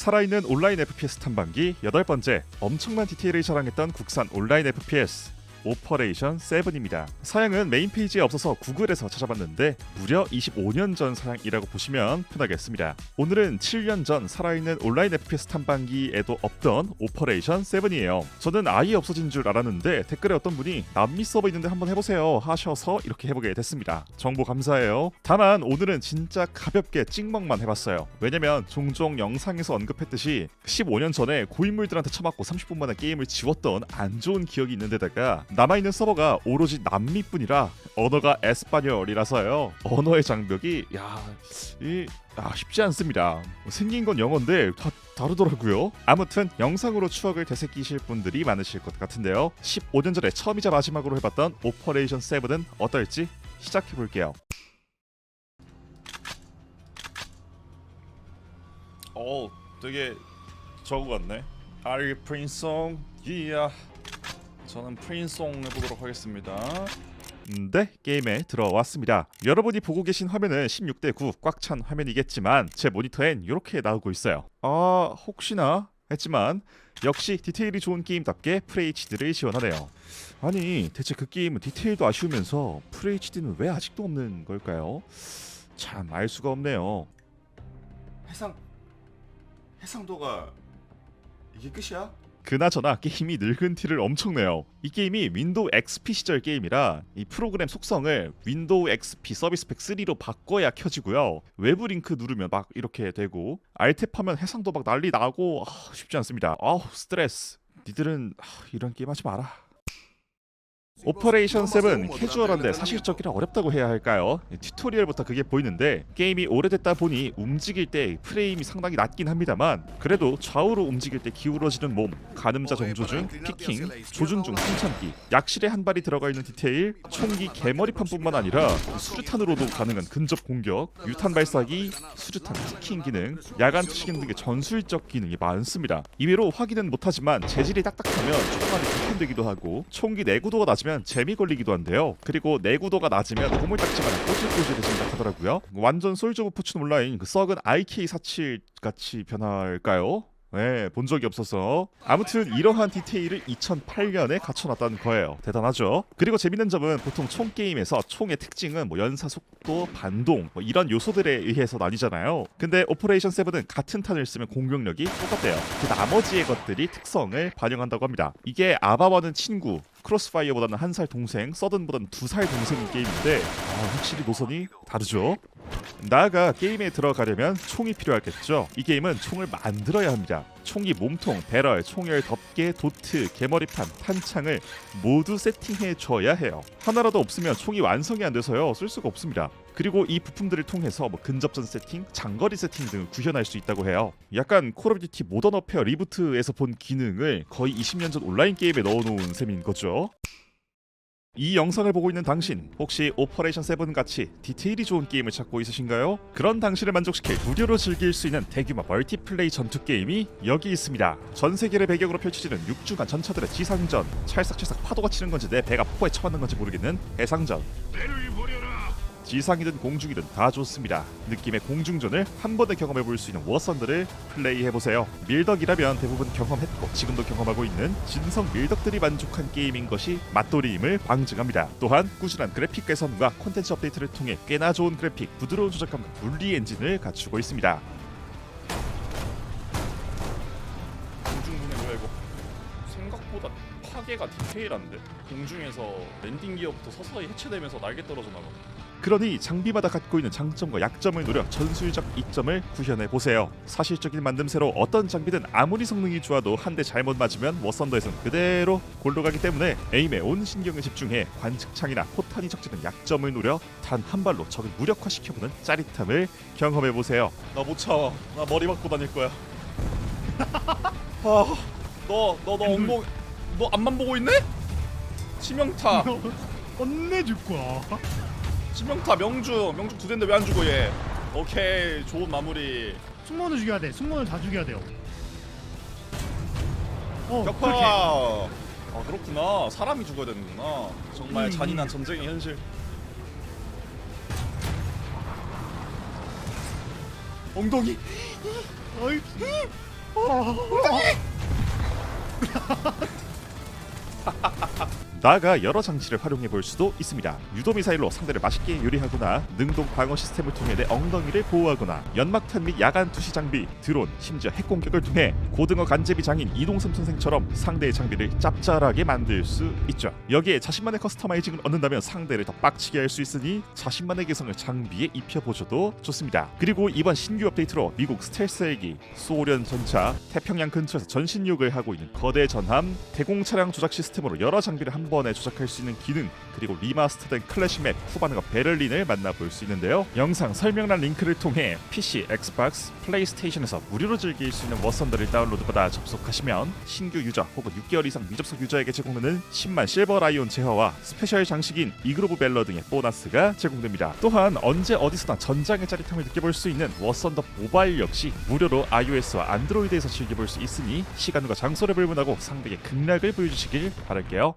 살아있는 온라인 FPS 탐방기 여덟 번째 엄청난 디테일을 자랑했던 국산 온라인 FPS 오퍼레이션 7입니다. 사양은 메인 페이지에 없어서 구글에서 찾아봤는데 무려 25년 전 사양이라고 보시면 편하겠습니다. 오늘은 7년 전 살아있는 온라인 FPS 탐방기에도 없던 오퍼레이션 7이에요. 저는 아예 없어진 줄 알았는데 댓글에 어떤 분이 남미 서버 있는데 한번 해보세요 하셔서 이렇게 해보게 됐습니다. 정보 감사해요. 다만 오늘은 진짜 가볍게 찍먹만 해봤어요. 왜냐면 종종 영상에서 언급했듯이 15년 전에 고인물들한테 처맞고 30분 만에 게임을 지웠던 안 좋은 기억이 있는데다가 남아있는 서버가 오로지 남미뿐이라 언어가 에스파뇰이라서요. 언어의 장벽이 야, 이 아, 쉽지 않습니다. 생긴 건 영어인데 다 다르더라고요. 아무튼 영상으로 추억을 되새기실 분들이 많으실 것 같은데요. 15년 전에 처음이자 마지막으로 해봤던 오퍼레이션 7은 어떨지 시작해 볼게요. 어, 되게 저거 같네. Are you Prince Song? Yeah. 저는 프린송 해보도록 하겠습니다. 네, 게임에 들어왔습니다. 여러분이 보고 계신 화면은 16대 9 꽉 찬 화면이겠지만 제 모니터엔 이렇게 나오고 있어요. 아, 혹시나 했지만 역시 디테일이 좋은 게임답게 FHD를 지원하네요. 아니, 대체 그 게임은 디테일도 아쉬우면서 FHD는 왜 아직도 없는 걸까요? 참 알 수가 없네요. 해상 해상도가 이게 끝이야? 그나저나 게임이 늙은 티를 엄청 내요. 이 게임이 윈도우 XP 시절 게임이라 이 프로그램 속성을 윈도우 XP 서비스 팩 3로 바꿔야 켜지고요. 외부 링크 누르면 막 이렇게 되고 알탭하면 해상도 막 난리 나고 아, 쉽지 않습니다. 아우 스트레스. 니들은 아, 이런 게임 하지 마라. 오퍼레이션 7 캐주얼한데 사실적이라 어렵다고 해야 할까요? 튜토리얼부터 그게 보이는데 게임이 오래됐다 보니 움직일 때 프레임이 상당히 낮긴 합니다만 그래도 좌우로 움직일 때 기울어지는 몸, 가늠자 정조준, 피킹, 조준 중 승참기, 약실에 한 발이 들어가 있는 디테일, 총기 개머리판뿐만 아니라 수류탄으로도 가능한 근접 공격, 유탄 발사기, 수류탄 피킹 기능, 야간 투시경 등의 전술적 기능이 많습니다. 이외로 확인은 못하지만 재질이 딱딱하면 총알이 불편되기도 하고 총기 내구도가 낮으면 재미 걸리기도 한데요. 그리고 내구도가 낮으면 고물딱지만 꼬질꼬질해진다 하더라고요. 완전 솔저 오브 포춘 온라인 그 썩은 IK47 같이 변할까요? 네, 본 적이 없어서 아무튼 이러한 디테일을 2008년에 갖춰놨다는 거예요. 대단하죠? 그리고 재밌는 점은 보통 총 게임에서 총의 특징은 뭐 연사 속도, 반동 뭐 이런 요소들에 의해서 나뉘잖아요. 근데 오퍼레이션 7은 같은 탄을 쓰면 공격력이 똑같대요. 그 나머지의 것들이 특성을 반영한다고 합니다. 이게 아바와는 친구, 크로스파이어보다는 한 살 동생, 서든보다는 두 살 동생인 게임인데 아, 확실히 노선이 다르죠. 나아가 게임에 들어가려면 총이 필요하겠죠. 이 게임은 총을 만들어야 합니다. 총기 몸통, 배럴, 총열, 덮개, 도트, 개머리판, 탄창을 모두 세팅해 줘야 해요. 하나라도 없으면 총이 완성이 안 돼서요. 쓸 수가 없습니다. 그리고 이 부품들을 통해서 뭐 근접전 세팅, 장거리 세팅 등을 구현할 수 있다고 해요. 약간 콜 오브 듀티 모던 어페어 리부트에서 본 기능을 거의 20년 전 온라인 게임에 넣어놓은 셈인 거죠. 이 영상을 보고 있는 당신 혹시 오퍼레이션 7 같이 디테일이 좋은 게임을 찾고 있으신가요? 그런 당신을 만족시킬 무료로 즐길 수 있는 대규모 멀티플레이 전투 게임이 여기 있습니다. 전 세계를 배경으로 펼쳐지는 6주간 전차들의 지상전, 찰싹찰싹 파도가 치는 건지 내 배가 폭포에 처맞는 건지 모르겠는 해상전. 지상이든 공중이든 다 좋습니다. 느낌의 공중전을 한 번에 경험해 볼 수 있는 워선들을 플레이해 보세요. 밀덕이라면 대부분 경험했고 지금도 경험하고 있는 진성 밀덕들이 만족한 게임인 것이 맛돌이임을 방증합니다. 또한 꾸준한 그래픽 개선과 콘텐츠 업데이트를 통해 꽤나 좋은 그래픽, 부드러운 조작감과 물리 엔진을 갖추고 있습니다. 공중분해 뭐야? 생각보다 파괴가 디테일한데 공중에서 랜딩 기어부터 서서히 해체되면서 날개 떨어져 나가. 그러니 장비마다 갖고 있는 장점과 약점을 노려 전술적 이점을 구현해 보세요. 사실적인 만듦새로 어떤 장비든 아무리 성능이 좋아도 한 대 잘못 맞으면 워선더에선 그대로 골로 가기 때문에 에임에 온 신경을 집중해 관측창이나 포탄이 적지는 약점을 노려 단 한 발로 적을 무력화시켜보는 짜릿함을 경험해 보세요. 나 못 참아. 나 머리 맞고 다닐 거야. 아, 너, 너, 너 엉덩이, 너 앞만 보고 있네? 치명타. 혼내줄 거야. 치명타 명중 명중 두 대인데 왜 안 죽어 얘 오케이 좋은 마무리. 승무원을 죽여야 돼. 승무원을 다 죽여야 돼요. 어, 그렇게. 아 그렇구나. 사람이 죽어야 되는구나. 정말 음, 잔인한 음. 전쟁의 현실. 엉덩이. 어이, 나아가 여러 장치를 활용해 볼 수도 있습니다. 유도 미사일로 상대를 맛있게 요리하거나 능동 방어 시스템을 통해 내 엉덩이를 보호하거나 연막탄 및 야간 투시 장비, 드론, 심지어 핵 공격을 통해 고등어 간제비 장인 이동섭 선생처럼 상대의 장비를 짭짤하게 만들 수 있죠. 여기에 자신만의 커스터마이징을 얻는다면 상대를 더 빡치게 할 수 있으니 자신만의 개성을 장비에 입혀보셔도 좋습니다. 그리고 이번 신규 업데이트로 미국 스텔스 헬기, 소련 전차, 태평양 근처에서 전신욕을 하고 있는 거대 전함, 대공 차량 조작 시스템으로 여러 장비를 한 번에 조작할 수 있는 기능, 그리고 리마스터된 클래시 맵 후반과 베를린을 만나볼 수 있는데요. 영상 설명란 링크를 통해 PC, 엑스박스, 플레이스테이션에서 무료로 즐길 수 있는 워선더를 다운로드받아 접속하시면 신규 유저 혹은 6개월 이상 미접속 유저에게 제공되는 10만 실버 라이온 제어와 스페셜 장식인 이그로브 벨러 등의 보너스가 제공됩니다. 또한 언제 어디서나 전장의 짜릿함을 느껴볼 수 있는 워선더 모바일 역시 무료로 iOS와 안드로이드에서 즐겨볼 수 있으니 시간과 장소를 불문하고 상대에게 극락을 보여주시길 바랄게요.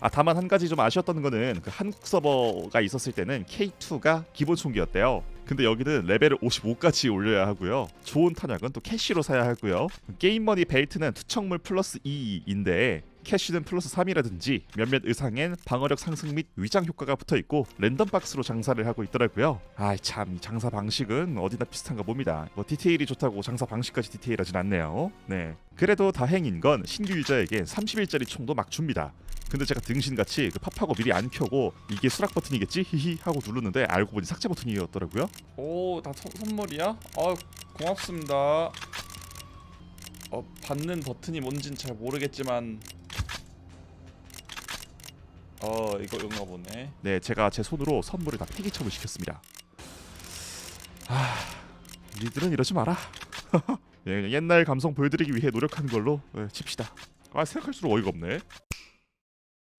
아 다만 한 가지 좀 아쉬웠던 거는 그 한국 서버가 있었을 때는 K2가 기본 총기였대요. 근데 여기는 레벨을 55까지 올려야 하고요. 좋은 탄약은 또 캐시로 사야 하고요. 게임머니 벨트는 투척물 플러스 2인데 캐시는 플러스 3이라든지 몇몇 의상엔 방어력 상승 및 위장 효과가 붙어 있고 랜덤 박스로 장사를 하고 있더라고요. 아이 참 장사 방식은 어디나 비슷한가 봅니다. 뭐 디테일이 좋다고 장사 방식까지 디테일하진 않네요. 네. 그래도 다행인 건 신규 유저에게 30일짜리 총도 막 줍니다. 근데 제가 등신같이 그 팝하고 미리 안 켜고 이게 수락 버튼이겠지 히히 하고 누르는데 알고 보니 삭제 버튼이었더라고요. 오, 다 선, 선물이야? 아, 고맙습니다. 어, 받는 버튼이 뭔진 잘 모르겠지만 어, 이거 이건가 보네. 네, 제가 제 손으로 선물을 다 폐기처분 시켰습니다. 아, 니들은 이러지 마라. 예, 그냥 옛날 감성 보여드리기 위해 노력하는 걸로 예, 칩시다. 아 생각할수록 어이가 없네.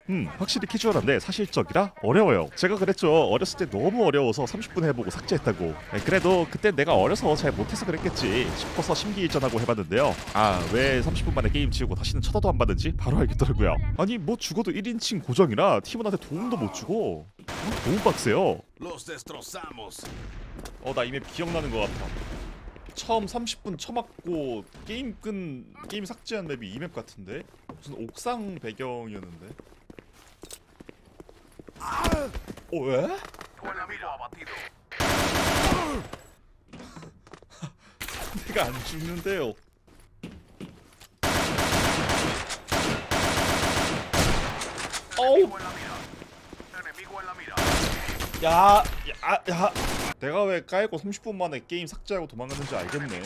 음, 확실히 캐주얼한데 사실적이라 어려워요. 제가 그랬죠. 어렸을 때 너무 어려워서 30분 해보고 삭제했다고. 예, 그래도 그때 내가 어려서 잘 못해서 그랬겠지 싶어서 심기일전하고 해봤는데요. 아, 왜 30분 만에 게임 지우고 다시는 쳐다도 안 받은지 바로 알겠더라고요. 아니 뭐 죽어도 1인칭 고정이라 팀원한테 도움도 못 주고 어, 너무 빡세요. Los destrozamos. 어, 나 이미 기억나는 것 같아. 처음 30분 쳐맞고 게임 끈 게임 삭제한 맵이 이 맵 같은데 무슨 옥상 배경이었는데. 어 왜? 내가 안 죽는데요. 어우. 야, 야, 야. 내가 왜 깔고 30분 만에 게임 삭제하고 도망갔는지 알겠네.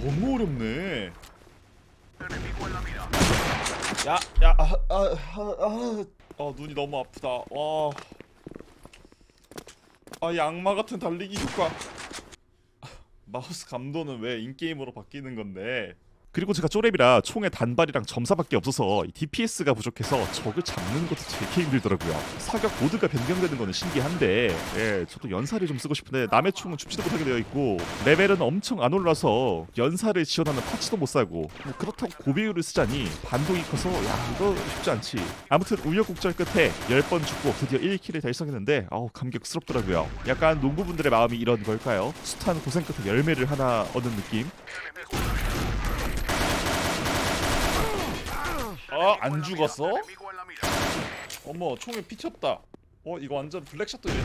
너무 어렵네. 야, 야, 아, 아, 아, 아, 아 눈이 너무 아프다. 와, 아, 이 악마 같은 달리기 효과. 아, 마우스 감도는 왜 인게임으로 바뀌는 건데? 그리고 제가 쪼렙이라 총의 단발이랑 점사밖에 없어서 이 DPS가 부족해서 적을 잡는 것도 되게 힘들더라고요. 사격 모드가 변경되는 거는 신기한데, 예, 저도 연사를 좀 쓰고 싶은데 남의 총은 줍지도 못하게 되어 있고 레벨은 엄청 안 올라서 연사를 지원하는 파츠도 못 사고 뭐 그렇다고 고비율을 쓰자니 반동이 커서 야 이거 쉽지 않지. 아무튼 우여곡절 끝에 10번 죽고 드디어 1킬을 달성했는데 아우 감격스럽더라고요. 약간 농부분들의 마음이 이런 걸까요? 숱한 고생 끝에 열매를 하나 얻은 느낌. 아, 안 죽었어? 어머, 총에 피쳤다. 어, 이거 완전 블랙샷도 en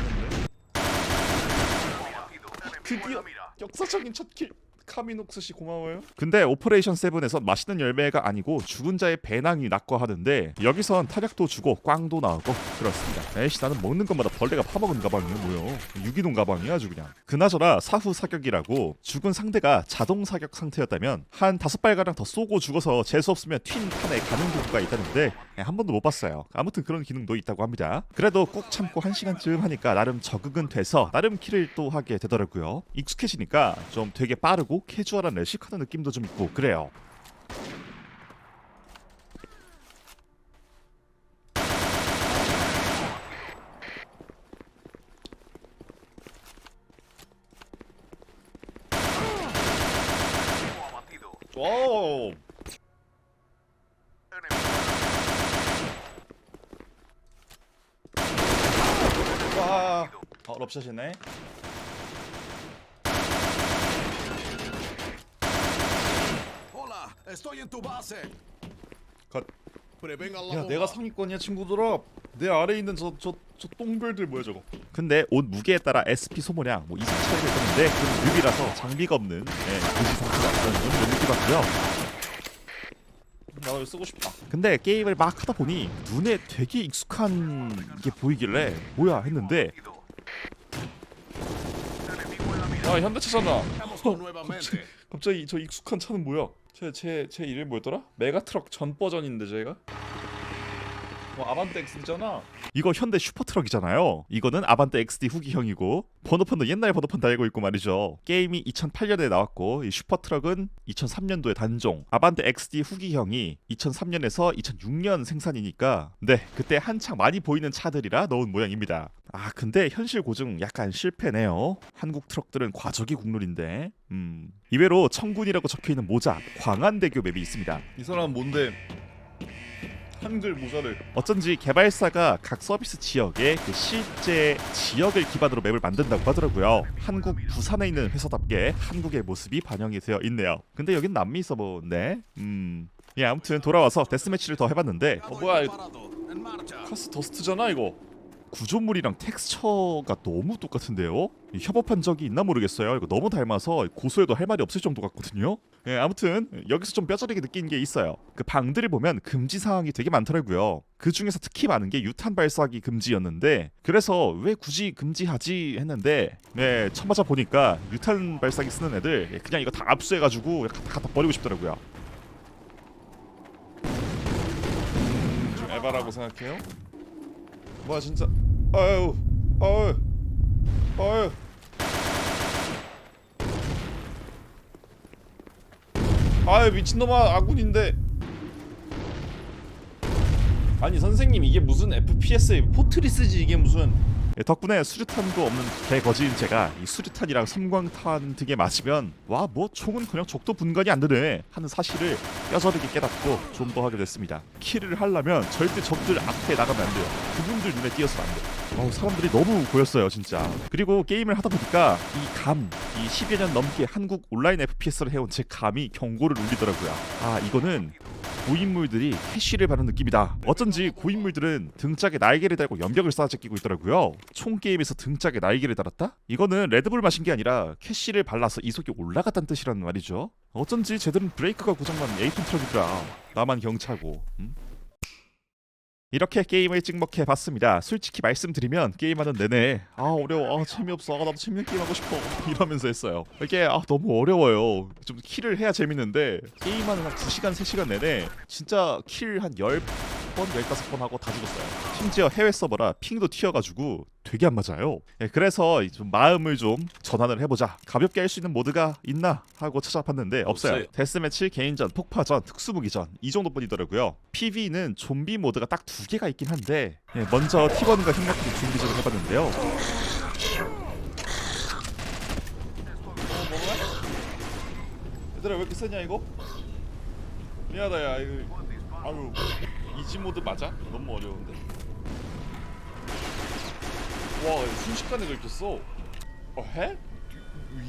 드디어. 역사적인 첫 킬. 카미녹스 씨 고마워요. 근데 오퍼레이션 7에선 맛있는 열매가 아니고 죽은 자의 배낭이 낙과하는데 여기선 타격도 주고 꽝도 나오고 그렇습니다. 에이씨 나는 먹는 것마다 벌레가 파먹은 가방이야 뭐요 유기농 가방이야 아주 그냥 그나저나 사후 사격이라고 죽은 상대가 자동 사격 상태였다면 한 다섯 발가량 더 쏘고 죽어서 재수 없으면 튄 탄에 가는 경우가 있다는데 예, 한 번도 못 봤어요. 아무튼 그런 기능도 있다고 합니다. 그래도 꾹 참고 한 시간쯤 하니까 나름 적응은 돼서 나름 킬을 또 하게 되더라고요. 익숙해지니까 좀 되게 빠르고 캐주얼한 레시카드 느낌도 좀 있고 그래요. Enemigo abatido. 와우. Enemigo 와. 어, 럽샷이네. Estoy en tu base. 컷. 야. 내가 상위권이야 친구들아 내 아래에 있는 저 저 저 똥별들 뭐야 저거 근데 옷 무게에 따라 SP 소모량 뭐 이상 차이가 있는데 그건 뉴비라서 장비가 없는 예, 고지 상태가 그런 좀 느낌 같고요. 나 이거 쓰고 싶다 근데 게임을 막 하다 보니 눈에 되게 익숙한 게 보이길래 뭐야 했는데 아 현대차 잖아 Veámoslo nuevamente. 갑자기 저 익숙한 차는 뭐야? 제 제 제 이름 뭐였더라? 메가트럭 전 버전인데 제가 뭐 아반떼 X잖아 이거 현대 슈퍼트럭이잖아요. 이거는 아반떼 XD 후기형이고 번호판도 옛날 번호판 달고 있고 말이죠. 게임이 2008년에 나왔고 이 슈퍼트럭은 2003년도에 단종. 아반떼 XD 후기형이 2003년에서 2006년 생산이니까 네 그때 한창 많이 보이는 차들이라 넣은 모양입니다. 아 근데 현실 고증 약간 실패네요. 한국 트럭들은 과적이 국룰인데 음 이외로 청군이라고 적혀있는 모자 광안대교 맵이 있습니다. 이 사람은 뭔데 한글 모자를 어쩐지 개발사가 각 서비스 지역에 그 실제 지역을 기반으로 맵을 만든다고 하더라고요. 한국 부산에 있는 회사답게 한국의 모습이 반영이 되어 있네요. 근데 여긴 남미 서버네. 음. 예, 아무튼 돌아와서 데스매치를 더 해봤는데 어, 뭐야, 이거. 카스 더스트잖아 이거 구조물이랑 텍스처가 너무 똑같은데요? 이 협업한 적이 있나 모르겠어요. 이거 너무 닮아서 고소해도 할 말이 없을 정도 같거든요. 예, 아무튼 여기서 좀 뼈저리게 느낀 게 있어요. 그 방들을 보면 금지 사항이 되게 많더라고요. 그 중에서 특히 많은 게 유탄 발사기 금지였는데 그래서 왜 굳이 금지하지 했는데 네 쳐맞아 보니까 유탄 발사기 쓰는 애들 예, 그냥 이거 다 압수해가지고 갖다, 갖다 버리고 싶더라고요. 좀 에바라고 생각해요? 뭐야 진짜. 아유 아유 아유. 아유 미친놈아 아군인데. 아니 선생님 이게 무슨 FPS 포트리스지? 이게 무슨 예, 덕분에 수류탄도 없는 개거지인 제가 이 수류탄이랑 섬광탄 등에 맞으면 와 뭐 총은 그냥 적도 분간이 안 되네 하는 사실을 뼈저리게 깨닫고 좀더 하게 됐습니다. 킬을 하려면 절대 적들 앞에 나가면 안 돼요. 그분들 눈에 띄어서는 안 돼. 어우, 사람들이 너무 보였어요 진짜. 그리고 게임을 하다 보니까 이 감, 이 10여 년 넘게 한국 온라인 FPS를 해온 제 감이 경고를 울리더라고요. 아 이거는 고인물들이 캐시를 받는 느낌이다. 어쩐지 고인물들은 등짝에 날개를 달고 연벽을 쌓아 제끼고 있더라고요. 총 게임에서 등짝에 날개를 달았다? 이거는 레드불 마신 게 아니라 캐시를 발라서 이속이 올라갔다는 뜻이란 말이죠. 어쩐지 쟤들은 브레이크가 고장난 에이톤 트럭이더라. 나만 경차고. 음? 이렇게 게임을 찍먹해 봤습니다. 솔직히 말씀드리면 게임하는 내내 아 어려워, 아 재미없어, 아 나도 재밌는 게임 하고 싶어 이러면서 했어요. 이게 아 너무 어려워요. 좀 킬을 해야 재밌는데 게임하는 한 2시간, 3시간 내내 진짜 킬 한 10 번, 15번 하고 다 죽었어요. 심지어 해외 서버라 핑도 튀어가지고 되게 안 맞아요. 예, 그래서 이좀 마음을 좀 전환을 해보자. 가볍게 할 수 있는 모드가 있나 하고 찾아봤는데 없어요. 없어요. 데스매치, 개인전, 폭파전, 특수무기전 이 정도뿐이더라고요. PV는 좀비 모드가 딱 두 개가 있긴 한데 예, 먼저 T1과 힘맞게 좀비전을 해봤는데요. 얘들아 왜 이렇게 세냐 이거? 미안하다 야 이거 아유 이지 모드 맞아? 너무 어려운데 와 순식간에 긁혔어 어 해?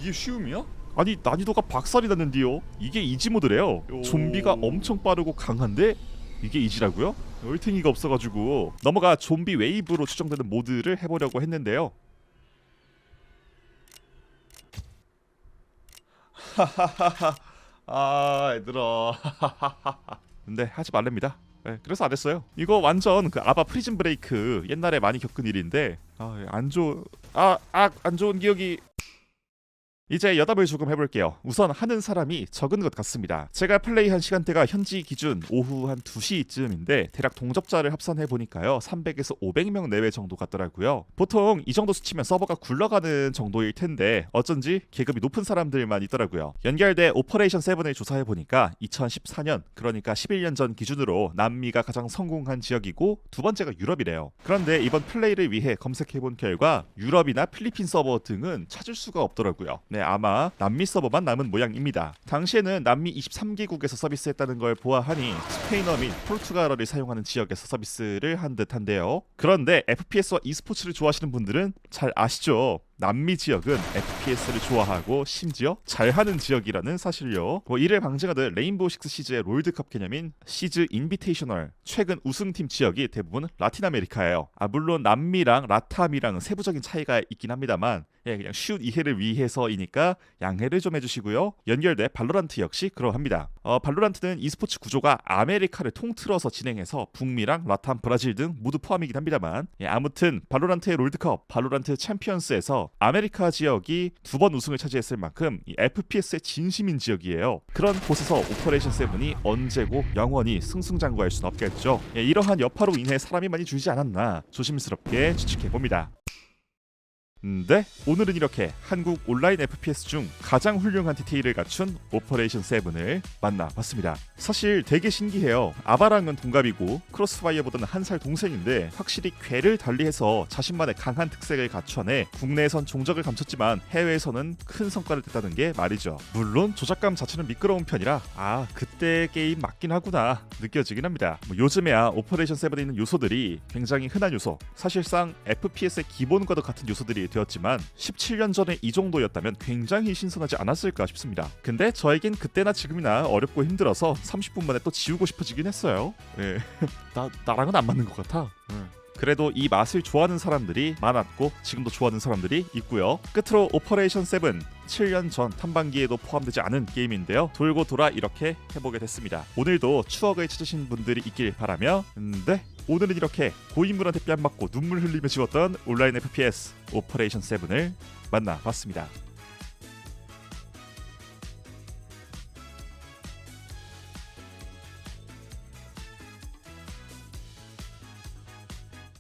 이게 쉬움이야? 아니 난이도가 박살이 났는데요. 이게 이지 모드래요. 요. 좀비가 엄청 빠르고 강한데 이게 이지라고요? 얼탱이가 없어가지고 넘어가 좀비 웨이브로 추정되는 모드를 해보려고 했는데요. 아 얘들아 근데 하지 말랍니다 네, 그래서 안 했어요. 이거 완전 그 아바 프리즌 브레이크 옛날에 많이 겪은 일인데 아 안 좋은 아안 좋은 기억이 이제 여담을 조금 해볼게요. 우선 하는 사람이 적은 것 같습니다. 제가 플레이한 시간대가 현지 기준 오후 한 2시쯤인데 대략 동접자를 합산해 보니까요. 300에서 500명 내외 정도 같더라고요. 보통 이 정도 수치면 서버가 굴러가는 정도일 텐데 어쩐지 계급이 높은 사람들만 있더라고요. 연결돼 오퍼레이션 7을 조사해 보니까 2014년 그러니까 11년 전 기준으로 남미가 가장 성공한 지역이고 두 번째가 유럽이래요. 그런데 이번 플레이를 위해 검색해 본 결과 유럽이나 필리핀 서버 등은 찾을 수가 없더라고요. 네, 아마 남미 서버만 남은 모양입니다. 당시에는 남미 23개국에서 서비스했다는 걸 보아하니 스페인어 및 포르투갈어를 사용하는 지역에서 서비스를 한 듯한데요. 그런데 FPS와 e스포츠를 좋아하시는 분들은 잘 아시죠? 남미 지역은 FPS를 좋아하고 심지어 잘하는 지역이라는 사실요. 뭐 이를 방증하듯 레인보우 식스 시즈의 롤드컵 개념인 시즈 인비테이셔널 최근 우승팀 지역이 대부분 라틴 아메리카예요. 아 물론 남미랑 라타미랑은 세부적인 차이가 있긴 합니다만 예, 그냥 쉬운 이해를 위해서이니까 양해를 좀 해주시고요. 연결돼 발로란트 역시 그러합니다. 어, 발로란트는 e스포츠 구조가 아메리카를 통틀어서 진행해서 북미랑 라탄, 브라질 등 모두 포함이긴 합니다만 예, 아무튼 발로란트의 롤드컵, 발로란트 챔피언스에서 아메리카 지역이 두 번 우승을 차지했을 만큼 이 FPS의 진심인 지역이에요. 그런 곳에서 오퍼레이션 세븐이 언제고 영원히 승승장구할 수는 없겠죠. 예, 이러한 여파로 인해 사람이 많이 줄지 않았나 조심스럽게 추측해 봅니다. 네, 오늘은 이렇게 한국 온라인 FPS 중 가장 훌륭한 디테일을 갖춘 오퍼레이션 7을 만나봤습니다. 사실 되게 신기해요. 아바랑은 동갑이고 크로스파이어보다는 한 살 동생인데 확실히 괴를 달리해서 자신만의 강한 특색을 갖춰내 국내에선 종적을 감췄지만 해외에서는 큰 성과를 냈다는 게 말이죠. 물론 조작감 자체는 미끄러운 편이라 아 그때 게임 맞긴 하구나 느껴지긴 합니다. 뭐 요즘에야 오퍼레이션 7에 있는 요소들이 굉장히 흔한 요소 사실상 FPS의 기본과도 같은 요소들이 되었지만 17년 전에 이 정도였다면 굉장히 신선하지 않았을까 싶습니다. 근데 저에겐 그때나 지금이나 어렵고 힘들어서 30분 만에 또 지우고 싶어지긴 했어요. 예. 나 나랑은 안 맞는 것 같아. 예. 그래도 이 맛을 좋아하는 사람들이 많았고 지금도 좋아하는 사람들이 있고요. 끝으로 오퍼레이션 7 7년 전 탐방기에도 포함되지 않은 게임인데요. 돌고 돌아 이렇게 해보게 됐습니다. 오늘도 추억을 찾으신 분들이 있길 바라며 음, 네 오늘은 이렇게 고인물한테 뺨 맞고 눈물 흘리며 지웠던 온라인 FPS 오퍼레이션 7을 만나봤습니다.